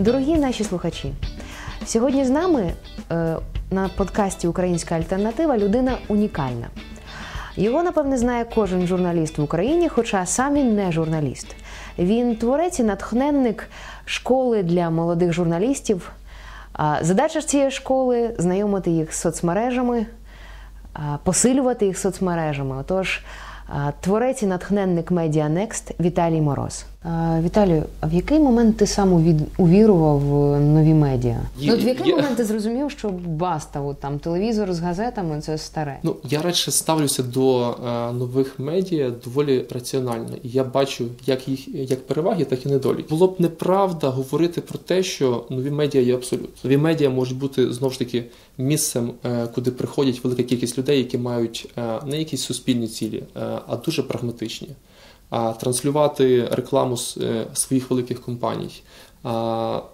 Дорогі наші слухачі, сьогодні з нами е, на подкасті Українська альтернатива людина унікальна. Його, напевне, знає кожен журналіст в Україні, хоча сам він не журналіст. Він творець і натхненник школи для молодих журналістів. Задача цієї школи знайомити їх з соцмережами, посилювати їх соцмережами. Отож, творець і натхненник Media Next Віталій Мороз. Віталію, а в який момент ти сам увірував в нові медіа? Є- Ну, от в який є- момент ти зрозумів, що баста, от там телевізор з газетами це старе? Ну, я радше ставлюся до е, нових медіа доволі раціонально, і я бачу як їх як переваги, так і недоліки. Було б неправда говорити про те, що нові медіа є абсолют. Нові медіа можуть бути знову ж таки місцем, е, куди приходять велика кількість людей, які мають е, не якісь суспільні цілі, е, а дуже прагматичні. Транслювати рекламу е, своїх великих компаній,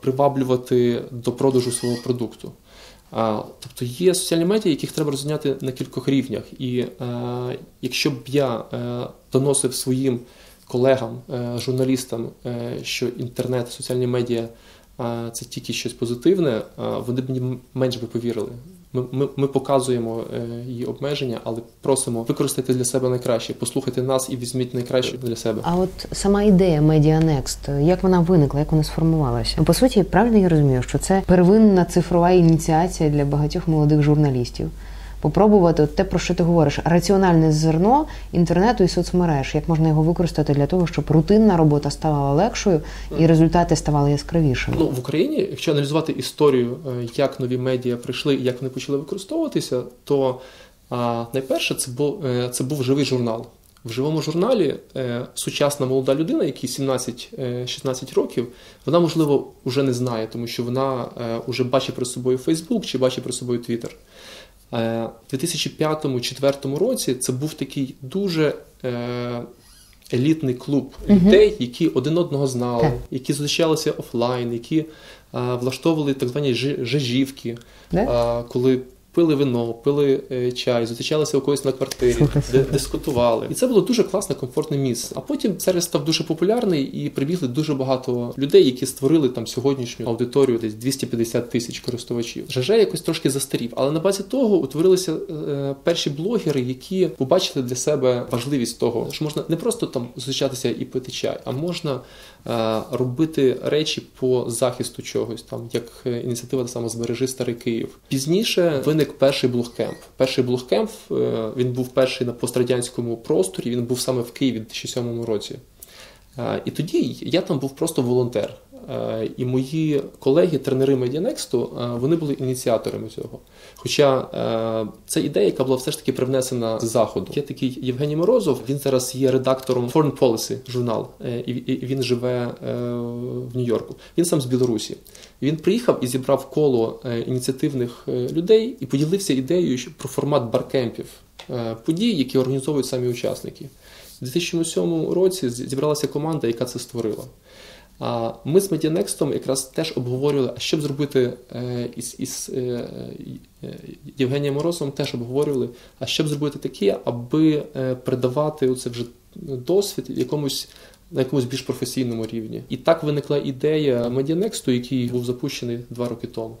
приваблювати до продажу свого продукту. Тобто є соціальні медіа, яких треба розгляняти на кількох рівнях. І е, якщо б я е, доносив своїм колегам, журналістам, що інтернет, соціальні медіа це тільки щось позитивне, вони б мені менш би повірили. Ми, ми, ми показуємо е, її обмеження, але просимо використати для себе найкраще, послухайте нас і візьміть найкраще для себе. А от сама ідея Media Next, як вона виникла, як вона сформувалася? По суті, правильно я розумію, що це первинна цифрова ініціація для багатьох молодих журналістів. Попробувати от те, про що ти говориш, раціональне зерно інтернету і соцмереж, як можна його використати для того, щоб рутинна робота ставала легшою і результати ставали яскравішими. Ну в Україні, якщо аналізувати історію, е, як нові медіа прийшли і як вони почали використовуватися, то а, найперше це був е, це був живий журнал. В живому журналі е, сучасна молода людина, якій 17-16 років, вона можливо вже не знає, тому що вона вже бачить перед собою Фейсбук чи бачить перед собою Твіттер. Е, У 2005-2004 році це був такий дуже е, елітний клуб людей, які один одного знали, які зустрічалися офлайн, які е, влаштовували так звані жажівки, коли пили вино, пили е, чай, зустрічалися у когось на квартирі, де, дискутували. І це було дуже класне, комфортне місце. А потім сервіс став дуже популярний і прибігли дуже багато людей, які створили там сьогоднішню аудиторію, десь 250 тисяч користувачів. ЖЖ якось трошки застарів, але на базі того утворилися е, перші блогери, які побачили для себе важливість того, що можна не просто там зустрічатися і пити чай, а можна робити речі по захисту чогось, там як е, ініціатива та саме збережи старий Київ. Пізніше виник перший блогкемп. Перший блогкемп е, він був перший на пострадянському просторі. Він був саме в Києві в 2007 році. Е, І тоді я там був просто волонтер. Е, І мої колеги, тренери Медіанексту, вони були ініціаторами цього. Хоча е, це ідея, яка була все ж таки привнесена з заходу. Є такий Євгеній Морозов. Він зараз є редактором Foreign Policy журнал, е, і він живе е, в Нью-Йорку. Він сам з Білорусі. Він приїхав і зібрав коло е, ініціативних е, людей і поділився ідеєю про формат баркемпів, е, подій, які організовують самі учасники. У 2007 році зібралася команда, яка це створила. Ми з Медіанекстом якраз теж обговорювали, а що б зробити е, із, із е, е, Євгенієм Морозовим, теж обговорювали, а що б зробити таке, аби передавати оце вже досвід якомусь на якомусь більш професійному рівні. І так виникла ідея Медіанексту, який був запущений два роки тому.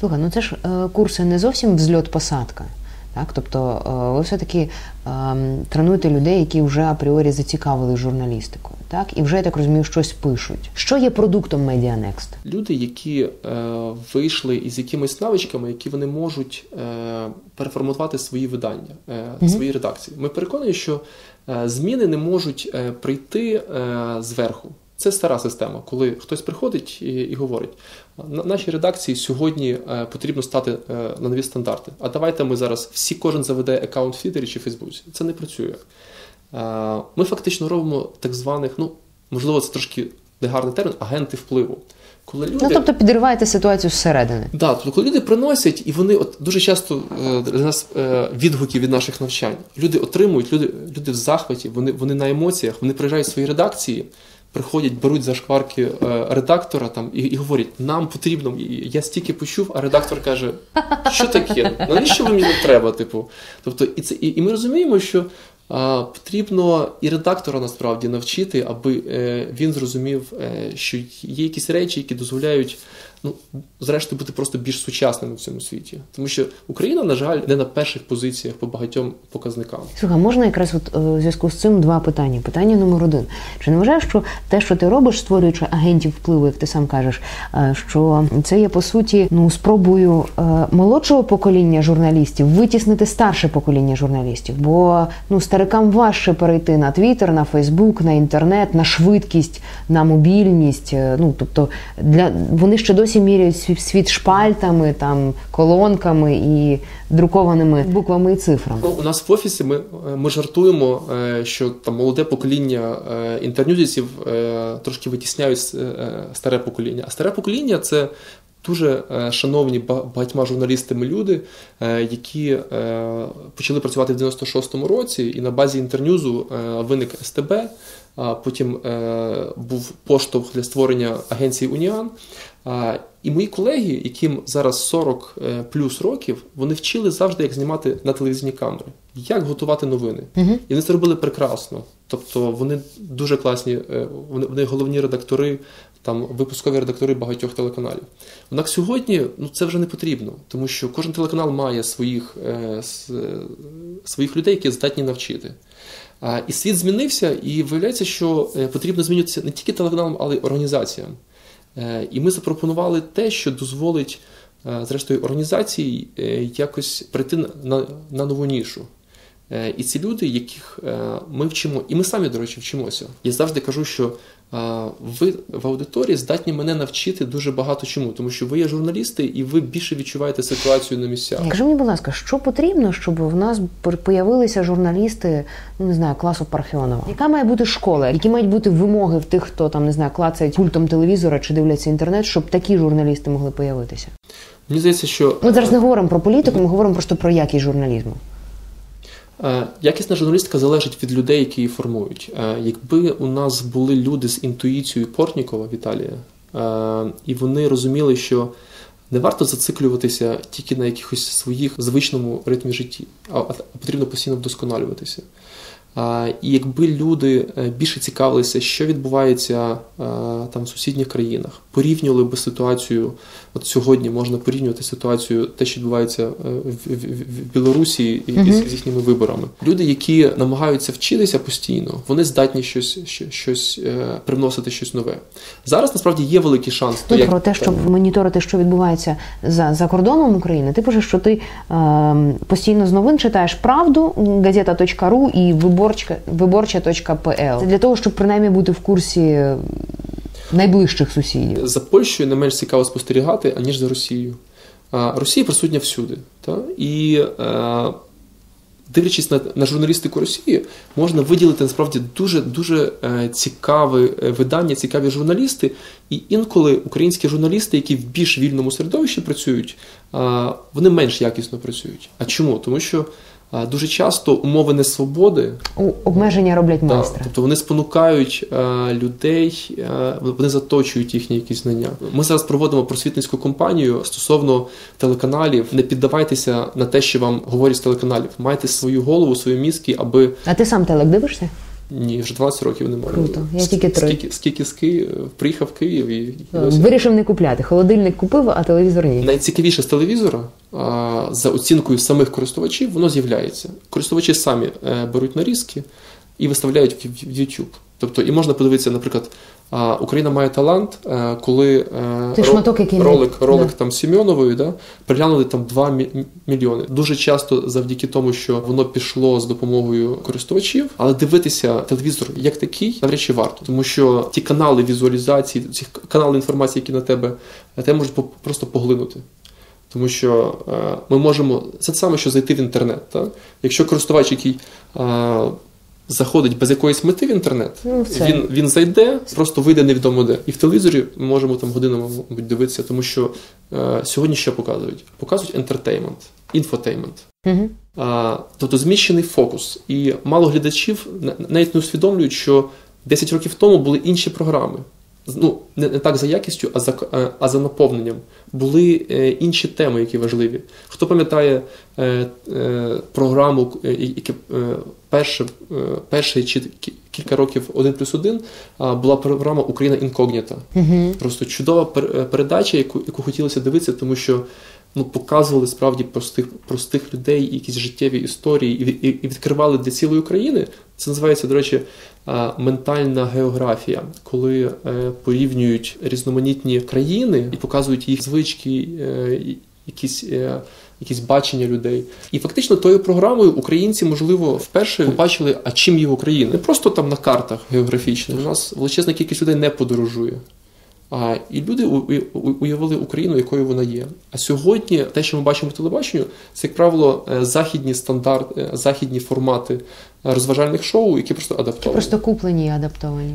Слухай, ну це ж е, курси не зовсім взльот-посадка. Так, тобто е, ви все-таки е, тренуєте людей, які вже апріорі зацікавили журналістикою, так і вже я так розумію, щось пишуть. Що є продуктом Media Next? Люди, які е, вийшли із якимись навичками, які вони можуть е, переформатувати свої видання, е, Мгм. свої редакції. Ми переконані, що е, зміни не можуть е, прийти е, зверху. Це стара система, коли хтось приходить і, і говорить: на нашій редакції сьогодні е, потрібно стати е, на нові стандарти. А давайте ми зараз всі кожен заведе аккаунт в Твіттері чи Фейсбуці. Це не працює. Е, Ми фактично робимо так званих, ну можливо, це трошки негарний термін, агенти впливу. Коли люди Ну тобто підриваєте ситуацію зсередини. Да, тобто, коли люди приносять, і вони от дуже часто е, для нас е, відгуки від наших навчань. Люди отримують, люди, люди в захваті, вони, вони на емоціях, вони приїжджають в свої редакції, приходять, беруть за шкварки е, редактора там і, і говорять, нам потрібно. Я стільки почув, а редактор каже, що таке? Навіщо ви мені треба? Типу, тобто, і це і, і ми розуміємо, що Потрібно і редактора насправді навчити, аби він зрозумів, що є якісь речі, які дозволяють ну, зрештою бути просто більш сучасними в цьому світі. Тому що Україна, на жаль, не на перших позиціях по багатьом показникам. Слухай, можна якраз от е, у зв'язку з цим два питання. Питання номер один. Чи не вважаєш, що те, що ти робиш, створюючи агентів впливу, як ти сам кажеш, е, що це є по суті ну спробою е, молодшого покоління журналістів витіснити старше покоління журналістів? Бо ну старикам важче перейти на Твіттер, на Фейсбук, на інтернет, на швидкість, на мобільність. Ну тобто для вони ще досі досі міряють світ шпальтами, там колонками і друкованими буквами і цифрами. У нас в офісі ми ми жартуємо, е, що там молоде покоління е, інтернюзівців е, трошки витісняють старе покоління. А старе покоління це. Дуже шановні багатьма журналістами люди, які почали працювати в 96-му році, і на базі інтернюзу виник СТБ. Потім був поштовх для створення агенції Уніан. І мої колеги, яким зараз 40 е, плюс років, вони вчили завжди, як знімати на телевізійні камери, як готувати новини. uh І вони це робили прекрасно. Тобто вони дуже класні, е, вони головні редактори, там випускові редактори багатьох телеканалів. Однак сьогодні ну, це вже не потрібно, тому що кожен телеканал має своїх, е, своїх людей, які здатні навчити. І світ змінився, і виявляється, що потрібно змінюватися не тільки телеканалам, але й організаціям. Е, і ми запропонували те, що дозволить, е, зрештою, організації е, якось прийти на, на нову нішу. І ці люди, яких ми вчимо, і ми самі, до речі, вчимося. Я завжди кажу, що ви в аудиторії здатні мене навчити дуже багато чому, тому що ви є журналісти і ви більше відчуваєте ситуацію на місцях. Скажи мені, будь ласка, що потрібно, щоб в нас появилися журналісти, ну не знаю, класу Парфьонова? Яка має бути школа? Які мають бути вимоги в тих, хто там не знаю, клацають пультом телевізора чи дивляться інтернет, щоб такі журналісти могли появитися? Мені здається, що ми зараз не говоримо про політику, ми говоримо просто про якість журналізму. Е, якісна журналістика залежить від людей, які її формують. Е, якби у нас були люди з інтуїцією Портнікова Віталія, е, і вони розуміли, що не варто зациклюватися тільки на якихось своїх звичному ритмі житті, а потрібно постійно вдосконалюватися. І якби люди е, більше цікавилися, що відбувається е, там в сусідніх країнах, порівнювали би ситуацію. От сьогодні можна порівнювати ситуацію, те, що відбувається е, в, Білорусі і uh-huh. з їхніми виборами. Люди, які намагаються вчитися постійно, вони здатні щось щось привносити щось нове. Зараз насправді є великий шанс. Ну, то, як... Про те, щоб моніторити, що відбувається за за кордоном України. Ти пишеш, що ти е, постійно з новин читаєш правду, газета.ру і вибор виборча, виборча.пл. Для того, щоб принаймні бути в курсі найближчих сусідів. За Польщею не менш цікаво спостерігати, аніж за Росією. Росія присутня всюди. Та? І е, дивлячись на на журналістику Росії, можна виділити насправді дуже дуже е, цікаве видання, цікаві журналісти. І інколи українські журналісти, які в більш вільному середовищі працюють, вони менш якісно працюють. А чому? Тому що Дуже часто умови несвободи обмеження роблять майстра. тобто вони спонукають е, людей, е, вони заточують їхні якісь знання. Ми зараз проводимо просвітницьку кампанію стосовно телеканалів. Не піддавайтеся на те, що вам говорять з телеканалів. Майте свою голову, свої мізки, аби а ти сам телек дивишся? Ні, вже 20 років немає. Круто, я тільки три. Скільки, скільки з Києва, приїхав в Київ і вирішив не купляти. Холодильник купив, а телевізор ні. Найцікавіше з телевізора за оцінкою самих користувачів воно з'являється. Користувачі самі е, беруть нарізки і виставляють в YouTube. Тобто, і можна подивитися, наприклад, Україна має талант, е, коли е, Ти шматок, який ролик ролик да. там Сім'йонової, да, приглянули там 2 мільйони. Дуже часто завдяки тому, що воно пішло з допомогою користувачів, але дивитися телевізор як такий навряд чи варто, тому що ті канали візуалізації, ці канали інформації, які на тебе, те можуть просто поглинути. Тому що е, ми можемо це саме, що зайти в інтернет. Так? Якщо користувач, який е, заходить без якоїсь мети в інтернет, ну, він він зайде, просто вийде невідомо де. І в телевізорі ми можемо там годинами мабуть, дивитися, тому що е, сьогодні що показують? Показують ентертеймент, інфотеймент. Угу. Тобто зміщений фокус. І мало глядачів навіть не усвідомлюють, що 10 років тому були інші програми. Ну не, не так за якістю, а за е, а за наповненням. Були е, інші теми, які важливі. Хто пам'ятає е, е, програму, яка е, перше, е, перші чи кілька років один плюс один була програма Україна інкогніта. Угу. Просто чудова передача, яку яку хотілося дивитися, тому що ну, показували справді простих простих людей, якісь життєві історії, і, і, відкривали для цілої України. Це називається, до речі, ментальна географія, коли е, порівнюють різноманітні країни і показують їх звички, е, якісь. Е, якісь бачення людей, і фактично тою програмою українці, можливо, вперше побачили, а чим є Україна. Не просто там на картах географічних. У нас величезна кількість людей не подорожує. А і люди уявили Україну, якою вона є. А сьогодні те, що ми бачимо в телебаченню, це як правило е, західні стандарти, е, західні формати розважальних шоу, які просто адаптовані. Просто куплені і адаптовані.